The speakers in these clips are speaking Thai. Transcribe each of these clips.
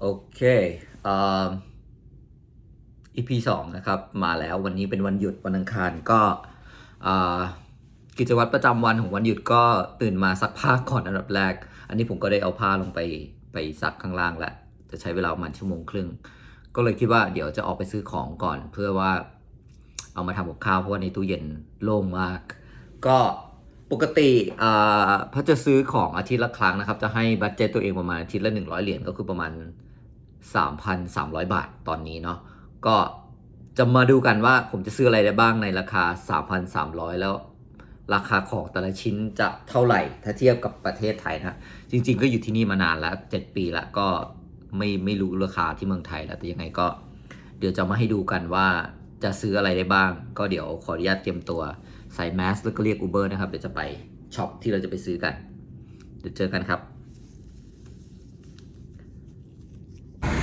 โอเคอ่า EP สองนะครับ มาแล้ววันนี้เป็นวันหยุดวันอังคารก็กิจวัตรประจำวันของวันหยุดก็ตื่นมาซักผ้าก่อนอันดับแรก อันนี้ผมก็ได้เอาผ้าลงไปไปซักข้างล่างแล้วจะใช้เวลาประมาณชั่วโมงครึ่ง ก็เลยคิดว่าเดี๋ยวจะออกไปซื้อของก่อน เพื่อว่าเอามาทำกับข้าวเพราะว่าในตู้เย็นโล่งมาก ก็ปกติอ่าถ้าจะซื้อของอาทิตย์ละครั้งนะครับ จะให้บัตเจตตัวเองประมาณอาทิตย์ละ 100 เหรียญก็คือประมาณ 3,300 บาทตอนนี้เนาะก็จะมาดูกันว่าผมจะซื้ออะไรได้บ้างในราคา 3,300 แล้ว ราคาของแต่ละชิ้นจะเท่าไหร่ถ้าเทียบกับประเทศไทยนะ จริง ๆ ก็อยู่ที่นี่มานานแล้ว 7 ปีแล้วก็ไม่ไม่รู้ราคาที่เมืองไทยแล้วแต่ยังไงก็ เดี๋ยวจะมาให้ดูกันว่าจะซื้ออะไรได้บ้าง ก็เดี๋ยวขออนุญาตเตรียมตัวใส่แมสแล้วก็เรียก Uber นะครับเดี๋ยวจะไปช็อปที่เราจะไปซื้อกัน เดี๋ยวเจอกันครับ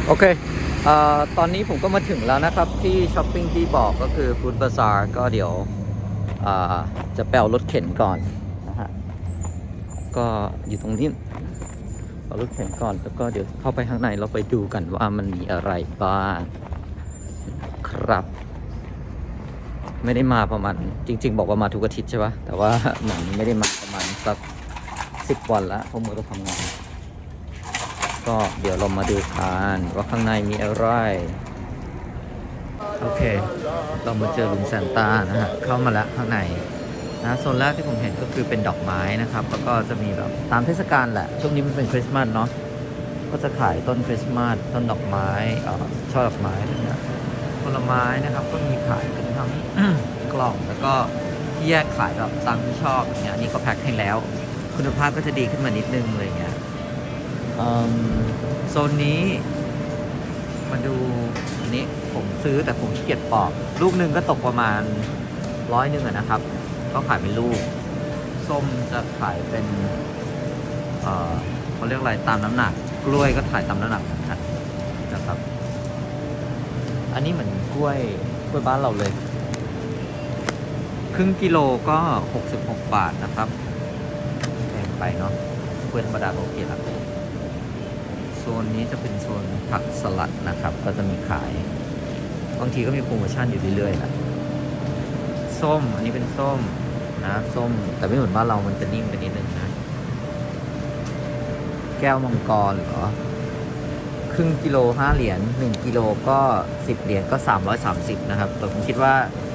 โอเคอตอนนี้ผมก็มาถึงแล้วนะครับที่ช้อปปิ้งที่บอกก็คือ Food Bazaar ก็เดี๋ยวจะแปลรถเข็นก่อนนะฮะก็อยู่ตรงนี้เอารถเข็นก่อนแล้วก็เดี๋ยวเข้าไปข้างในเราไปดูกันว่ามันมีอะไรบ้างครับ ไม่ได้มาประมาณจริง ๆ บอกว่ามาทุกอาทิตย์ใช่ปะแต่ว่าเหมือนไม่ได้มาประมาณสักสิบวันละเพราะมัวแต่ทำงาน ก็เดี๋ยวเรามาดูกันว่าข้างในมีอะไร โอเค เรามาเจอลุงซานต้านะฮะ เข้ามาแล้วข้างในนะโซนแรกที่ผมเห็นก็คือเป็นดอกไม้นะครับ แล้วก็จะมีแบบตามเทศกาลแหละ ช่วงนี้มันเป็นคริสต์มาสเนาะ ก็จะขายต้นคริสต์มาส ต้นดอกไม้เอ่อช่อดอกไม้อะไรเงี้ยผลไม้นะครับก็มีขายเป็นทั้งกล่องแล้วก็ที่แยกขายแบบตามที่ชอบอย่างเงี้ยนนี้เขาแพ็คให้แล้ว คุณภาพก็จะดีขึ้นมานิดนึงอะไรเงี้ย โซนนี้ มาดูอันนี้ผมซื้อแต่ผมขี้เกียจปอก ลูกหนึ่งก็ตกประมาณร้อยหนึ่งะนะครับ ก็ขายเป็นลูก ส้มจะขายเป็นเขาเรียกอะไรตามน้ำหนัก กล้วยก็ขายตามน้ำหนักเหมือนกันนะครับ อันนี้เหมือนกล้วยกล้วยบ้านเราเลย ครึ่งกิโลก็ 66 บาทนะครับแพงไปเนาะกล้วยธรรมดาก็โอเคละ โซนนี้จะเป็นโซนผักสลัดนะครับ ก็จะมีขาย บางทีก็มีโปรโมชั่นอยู่เรื่อยๆนะส้ม อันนี้เป็นส้มนะส้ม แต่ไม่เหมือนบ้านเรามันจะนิ่มไปนิดนึงนะ แก้วมังกรเหรอ ครึ่งกิโลห้าเหรียญหนึ่งกิโลก็สิบเหรียญก็สามร้อยสามสิบนะครับ แต่ผมคิดว่า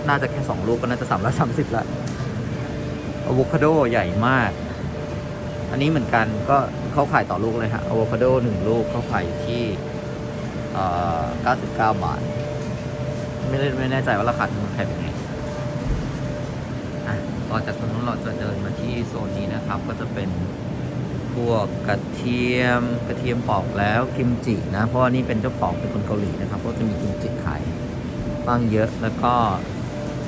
น่าจะแค่สองลูกก็น่าจะสามร้อยสามสิบละอะโวคาโดใหญ่มาก อันนี้เหมือนกันก็ เขาขายต่อลูกเลยฮะอะโวคาโดหนึ่งลูกเขาขายอยู่ที่เอ่อ99 บาท ไม่ได้ไม่แน่ใจว่าราคาเมืองไทยเป็นไงอะต่อจากตรงนู้นเราจะเดินมาที่โซนนี้นะครับ ก็จะเป็นพวกกระเทียมกระเทียมปอกแล้วกิมจินะ เพราะว่านี่เป็นเจ้าของเป็นคนเกาหลีนะครับ ก็จะมีกิมจิขายบ้างเยอะแล้วก็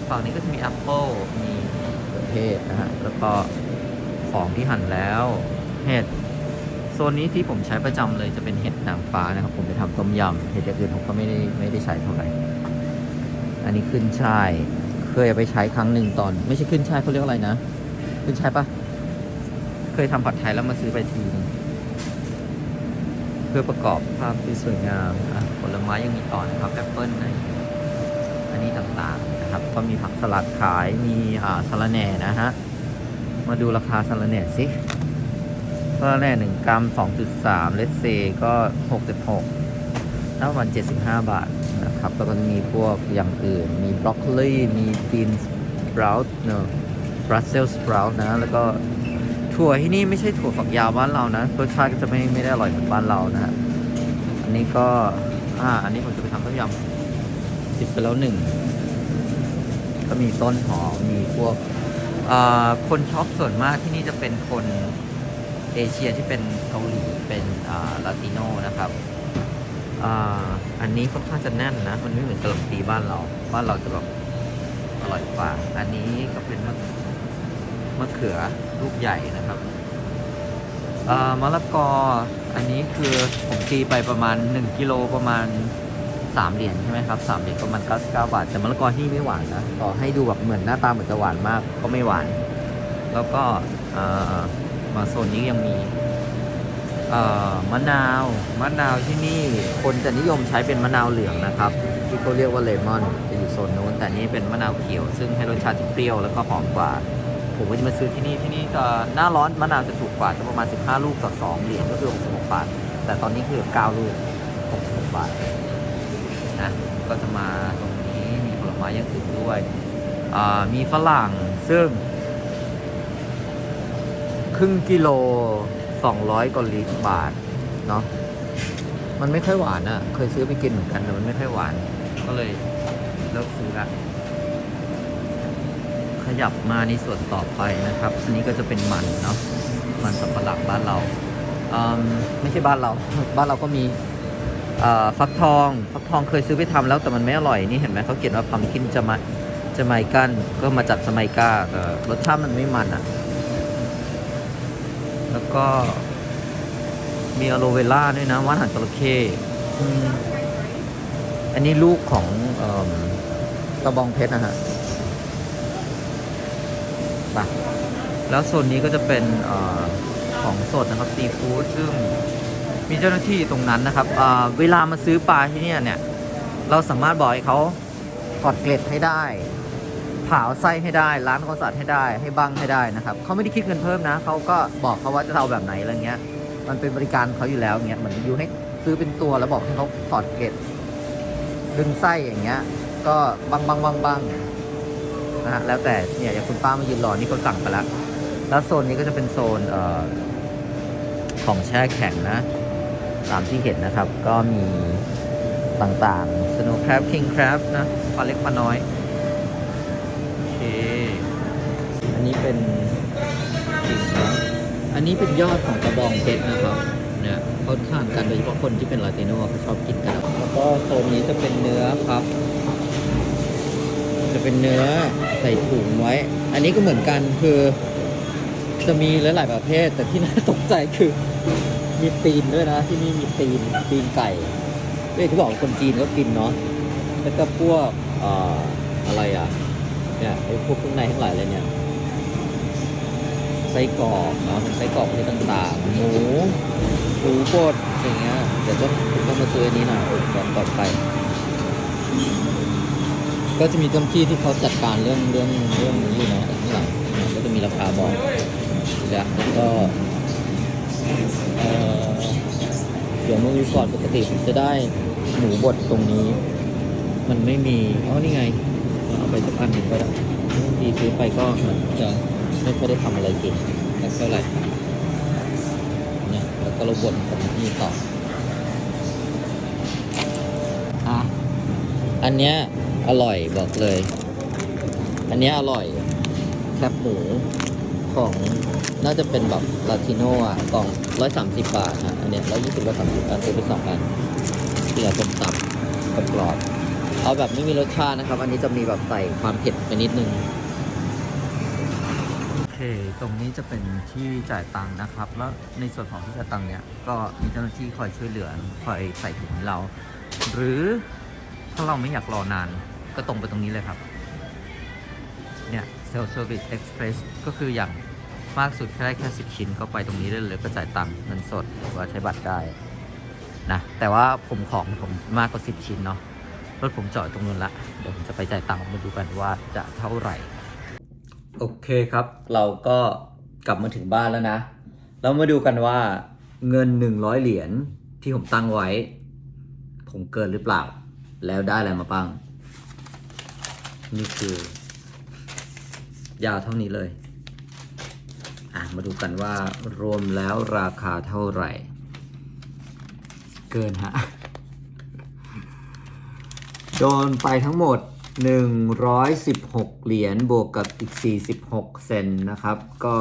ฝั่งนี้ก็จะมีแอปเปิลมีเขือเทศนะฮะแล้วก็ของที่หั่นแล้วเห็ด ซนนี้ที่ผมใช้ประจำเลยจะเป็นเห็ดนางฟ้านะครับ ผมไปทำต้มยำเห็ดอย่างอื่นผมก็ไม่ได้ไม่ได้ใช้เท่าไหร่ อันนี้ขึ้นช่ายเคยไปใช้ครั้งหนึ่งตอน ไม่ใช่ขึ้นช่ายเขาเรียกอะไรนะ ขึ้นช่ายปะเคยทำผัดไทยแล้วมาซื้อไปทีนึงเพื่อประกอบภาพที่สวยงามอะผลไม้ยังมีต่อนะครับแอปเปิ้ลนะอันนี้ต่างๆนะครับ ก็มีผักสลัดขายมีอ่าสะระแหน่นะฮะ มาดูราคาสาระแหน่สิ สาระแน่หนึ่งกรัมสองจุดสามเลสเซก็หกสิบหกน้ำมันเจ็ดสิบห้าบาทนะครับแล้วก็จะมีพวกอย่างอื่น มีบรอกโคลีมีบีนสปร u ตเนอะบรัสเซลสปร u ตนะ แล้วก็ถั่วที่นี่ไม่ใช่ถั่วฝักยาวบ้านเรานะรสชาติก็จะไม่ไม่ได้อร่อยเหมือนบ้านเรานะฮะอันนี้ก็ อ่า อันนี้ผมจะไปทำต้มยำติดไปแล้วหนึ่ง ก็มีต้นหอม มีพวกอ่าคนช็อปส่วนมากที่นี่จะเป็นคน เอเชียที่เป็นเกาหลีเป็นอ่าลาติโนนะครับอ่าอันนี้ค่อนข้างจะแน่นนะ มันไม่เหมือนกะหล่ำปีบ้านเรา บ้านเราจะแบบอร่อยกว่า อันนี้ก็เป็นมะมะเขือลูกใหญ่นะครับอ่ามะละกอ อันนี้คือผมตีไปประมาณ 1กิโลประมาณ 3 เหรียญใช่ไหมครับ3เหรียญประมาณ99บาท แต่มะละกอที่นี่ไม่หวานนะ ต่อให้ดูแบบเหมือนหน้าตาเหมือนจะหวานมากก็ไม่หวาน แล้วก็อ่า มาโซนนี้ยังมีมะนาวมะนาวที่นี่คนจะนิยมใช้เป็นมะนาวเหลืองนะครับ ที่เขาเรียกว่าเลมอนจะอยู่โซนนู้น แต่นี้เป็นมะนาวเขียว ซึ่งให้รสชาติที่เปรี้ยวแล้วก็หอมกว่า ผมก็จะมาซื้อที่นี่ที่นี่จะหน้าร้อนมะนาวจะถูกกว่าจะประมาณ 15 ลูกต่อ 2 เหรียญก็คือ66บาท แต่ตอนนี้คือ 9 ลูก66บาทนะก็จะมาตรงนี้มีผลไม้อย่างอื่นด้วยมีฝรั่งซึ่ง รึ่งกิโล 200กว่าลิตรบาทเนาะมันไม่ค่อยหวานอะ่ะ เคยซื้อไปกินเหมือนกันแต่มันไม่ค่อยหวาน ก็เลยเลิกซื้อละขยับมาในส่วนต่อไปนะครับอันนี้ก็จะเป็นมันเนาะมันสำปะหลังบ้านเราอืมไม่ใช่บ้านเรา บ้านเราก็มีฟักทอง ฟักทองเคยซื้อไปทำแล้วแต่มันไม่อร่อยนี่เห็นไหมเขาเขียนว่าพัมคินจะมาจะไมกันก็มาจากสไมกาแต่รสชาติมันไม่มันอะ่ะ แล้วก็ มีอะโลเวล่าด้วยนะว่านหางจระเข้อืมอันนี้ลูกของเอมตะบองเพชรนะฮะไปแล้วโซนนี้ก็จะเป็นเออของสดนะครับซีฟู้ดซึ่งมีเจ้าหน้าที่ตรงนั้นนะครับเอ่อเวลามาซื้อปลาที่เนี่ยเนี่ย เราสามารถบอกให้เขาถอดเกล็ดให้ได้ ผาเอาไส้ให้ได้ล้างความสะอาดให้ได้ให้บังให้ได้นะครับเขาไม่ได้คิดเงินเพิ่มนะเขาก็บอกเขาว่าจะเอาแบบไหนอะไรเงี้ย มันเป็นบริการเขาอยู่แล้วเงี้ยเหมือนยูให้ซื้อเป็นตัวแล้วบอกให้เขาถอดเกล็ดดึงไส้อย่างเงี้ย ก็บังบังบังบังนะฮะแล้วแต่เนี่ยอย่างคุณป้ามายืนรอนี่เขาสั่งไปแล้วแล้วโซนนี้ก็จะเป็นโซนเอ่อของแช่แข็งนะ ตามที่เห็นนะครับก็มีต่างๆ snow crab king crab นะปลาเล็กปลาน้อย อเคอันนี้เป็นกิ่งนะอันนี้เป็นยอดของกระบองเพชรนะครับเนี่ยเขาทานกันโดยเฉพาะคนที่เป็นลาติโนเขาชอบกินกันแล้วก็โซนนี้จะเป็นเนื้อครับ จะเป็นเนื้อใส่ถุงไว้ อันนี้ก็เหมือนกันคือ จะมีหลายๆประเภท แต่ที่น่าตกใจคือมีตีนด้วยนะ ที่นี่มีตีนตีนไก่เรื่องที่บอกคนจีนก็กินเนาะแล้วก็พวกอออะไรอะ เนี่ยไอ้พวกข้างในทั้งหลายเลยเนี่ยไส้กรอกเนาะไส้กรอกที่ต่างๆหมูหมูบดอย่างเงี้ยเดี๋ยวต้องต้องมาซื้ออันนี้หน่อยก่อนก่อนไป ก็จะมีเจ้าหน้าที่ที่เขาจัดการเรื่องเรื่องเรื่องนี้อยู่เนาะข้างหลังเนี่ยก็จะมีราคาบอกแล้วก็เอ่อเดี๋ยวเมื่อวีก่อนปกติผมจะได้หมูบดตรงนี้ มันไม่มีอ๋อนี่ไง เอาไปสักอันหนึ่งก็ได้บางทีซื้อไปก็มือนจะไม่ค่อยได้ทำอะไรกินสักเท่าไหร่นี่แล้วก็เราบดกับนี่ต่ออะอันเนี้ยอร่อยบอกเลย อันเนี้ยอร่อยแคบหมูของน่าจะเป็นแบบลาติโนอะกล่องร้อยสามสิบบาทนะอันเนี้ยร้อยยี่สิบร้อยสามสิบอันซื้อไปสองอันที่เราต้มตับกับกรอบ เอาแบบไม่มีรสชาตินะครับ อันนี้จะมีแบบใส่ความเผ็ดไปนิดนึง โอเค ตรงนี้จะเป็นที่จ่ายตังค์นะครับ แล้วในส่วนของที่จ่ายตังค์เนี่ย ก็มีเจ้าหน้าที่คอยช่วยเหลือ คอยใส่ถุงให้เรา หรือถ้าเราไม่อยากรอนาน ก็ตรงไปตรงนี้เลยครับ เนี่ย Self Service Express ก็คืออย่างมากสุดแค่ได้แค่ 10 ชิ้นก็ไปตรงนี้ได้เลยก็จ่ายตังค์เงินสดหรือว่าใช้บัตรได้นะแต่ว่าผมของผมมากกว่า 10 ชิ้นเนาะ รถผมจอดตรงนู้นละเดี๋ยวผมจะไปจ่ายตังค์มาดูกันว่าจะเท่าไหร่ โอเคครับ เราก็กลับมาถึงบ้านแล้วนะ เรามาดูกันว่าเงิน 100 เหรียญที่ผมตั้งไว้ ผมเกินหรือเปล่า แล้วได้อะไรมาบ้าง นี่คือ ยาวเท่านี้เลย อะมาดูกันว่ารวมแล้วราคาเท่าไหร่ เกินฮะ โดนไปทั้งหมด 116 เหรียญบวกกับอีก 46 เซนนะครับ ก็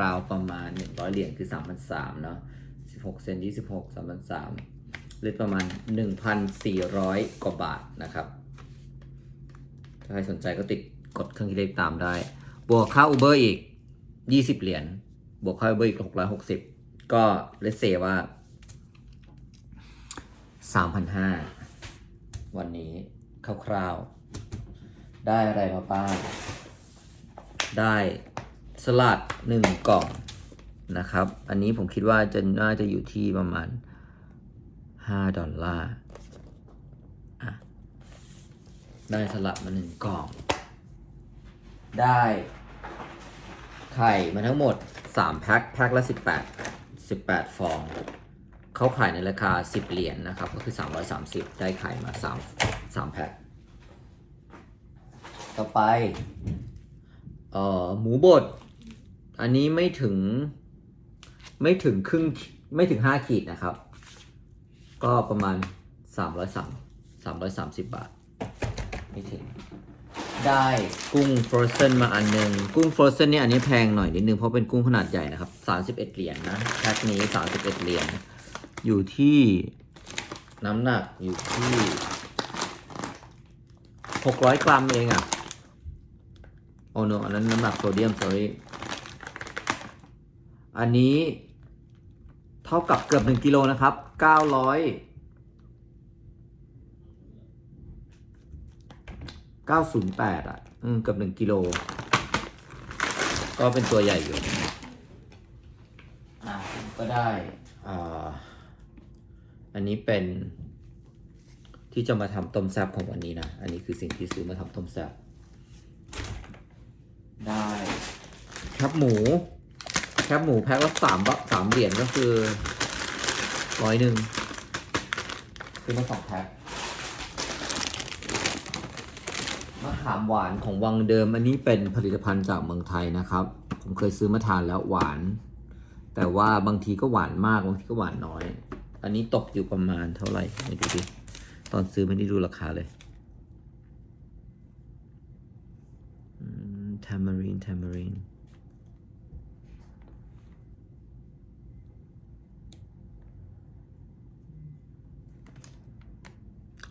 ราวๆประมาณ 100 เหรียญคือ 3,300เนาะ16 เซน26 3,300หรือประมาณ 1,400 กว่าบาทนะครับ ถ้าใครสนใจก็ติดกดเครื่องคิดเลขตามได้ บวกค่า Uber อีก 20 เหรียญบวกค่า Uber อีก 660 ก็เลเซว่า 3,500 วันนี้ คร่าวๆ ได้อะไรมาบ้าง ได้สลัด1กล่องนะครับ อันนี้ผมคิดว่าจะน่าจะอยู่ที่ประมาณ 5 ดอลลาร์ได้สลัดมาหนึ่งกล่อง ได้ ไข่มาทั้งหมด 3 แพ็ค แพ็คละ 18 18 ฟอง เขาขายในราคา 10 เหรียญนะครับ ก็คือ 330 ได้ไข่มา 3 3 แพ็คต่อไป เอ่อ หมูบด อันนี้ไม่ถึง ไม่ถึงครึ่ง ไม่ถึง 5 ขีดนะครับ ก็ประมาณ 303 330 บาท ไม่ถึง ได้กุ้งฟรอเซนมาอันหนึ่งกุ้งฟรอเซนเนี่ยอันนี้แพงหน่อยนิดนึง เพราะเป็นกุ้งขนาดใหญ่นะครับ 31 เหรียญนะแพ็คนี้ 31 เหรียญ อยู่ที่น้ำหนักอยู่ที่600กรัมเองอะ่ะ โอ้โนอันนั้นน้ำหนักโซเดียม sorry อันนี้เท่ากับเกือบ1กิโลนะครับ900 908อะ อืมเกือบ1กิโล ก็เป็นตัวใหญ่อยู่อะก็ได้อ่า อันนี้เป็นที่จะมาทำต้มแซบของวันนี้นะ อันนี้คือสิ่งที่ซื้อมาทำต้มแซบได้แคบหมูแคบหมูแพ็คละสามบะสามเหรียญก็คือร้อยหนึ่งซื้อมาสองแพ็คมะขามหวานของวังเดิม อันนี้เป็นผลิตภัณฑ์จากเมืองไทยนะครับ ผมเคยซื้อมาทานแล้วหวาน แต่ว่าบางทีก็หวานมากบางทีก็หวานน้อย อันนี้ตกอยู่ประมาณเท่าไหร่ไม่ดูดิ ตอนซื้อไม่ได้ดูราคาเลยทามารีนทามารีน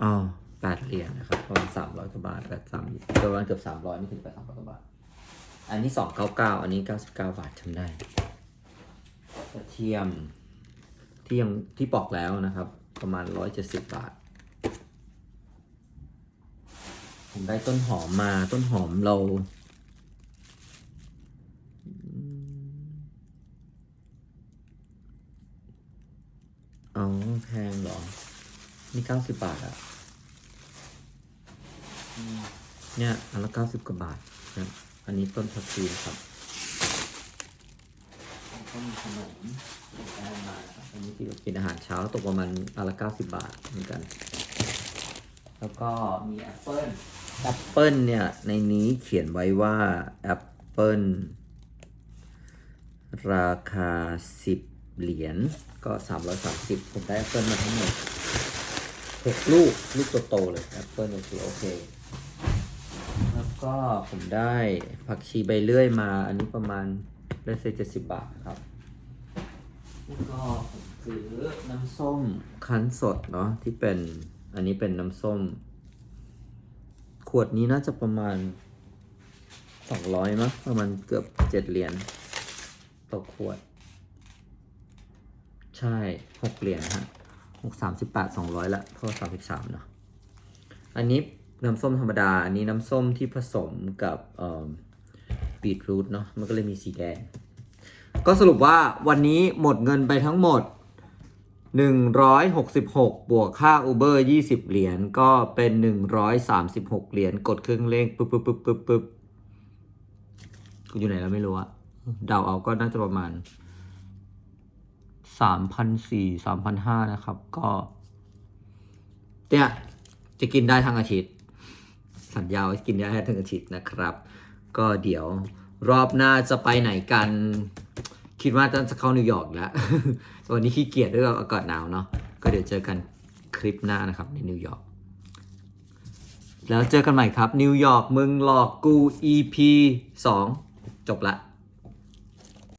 อ๋อแปดเหรียญนะครับประมาณสามร้อยกว่าบาทแปดสามประมาณเกือบสามร้อยไม่ถึงแปดสามร้อยกว่าบาท อันนี้สองเก้าเก้าอันนี้เก้าสิบเก้าบาทจำได้กระเทียม ที่ยังที่ปอกแล้วนะครับ ประมาณร้อยเจ็ดสิบบาท ผมได้ต้นหอมมาต้นหอมเราอืมอ๋อแพงเหรอ นี่เก้าสิบบาทอะอืมเนี่ยอันละเก้าสิบกว่าบาทนะอันนี้ต้นผักชีนะครับแล้ว ก็มีขนมได้มานะครับอันนี้ที่เรากินอาหารเช้าตกประมาณอันละเก้าสิบบาทเหมือนกัน แล้วก็มีแอปเปิลแอปเปิลเนี่ย ในนี้เขียนไว้ว่าแอปเปิลราคา10เหรียญก็330ผมได้แอปเปิลมาทั้งหมด6ลูก ลูกโตๆเลยแอปเปิลโอเคโอเคแล้วก็ผมได้ผักชีใบเลื่อยมาอันนี้ประมาณ ได้เซเจ็ดสิบบาทครับแล้วก็ผมซื้อน้ำส้มคั้นสดเนาะที่เป็นอันนี้เป็นน้ำส้ม ขวดนี้น่าจะประมาณสองร้อยมั้งประมาณเกือบเจ็ดเหรียญต่อขวด ใช่หกเหรียญฮะหกสามสิบแปดสองร้อยละเพราสามสิบสามเนาะอันนี้น้ำส้มธรรมดา อันนี้น้ำส้มที่ผสมกับ เอ่อบีทรูทเนาะมันก็เลยมีสีแดง ก็สรุปว่าวันนี้หมดเงินไปทั้งหมด 166 บวกค่า Uber 20 เหรียญก็เป็น 136 เหรียญกดเครื่องเลขปึ๊บปึ๊บปึ๊บปึ๊บปึ๊บกูอยู่ไหนแล้วไม่รู้อะเดาเอาก็น่าจะประมาณ 3,400 3,500 นะครับ ก็เนี่ยจะกินได้ทั้งอาทิตย์ สัญญาว่ากินได้ทั้งอาทิตย์นะครับ ก็เดี๋ยวรอบหน้าจะไปไหนกัน คิดว่าจะเข้านิวยอร์กแล้ววันนี้ขี้เกียจด้วยอากาศหนาวเนาะก็เดี๋ยวเจอกันคลิปหน้านะครับในนิวยอร์กแล้วเจอกันใหม่ครับนิวยอร์กมึงหลอกกู EP 2 จบละ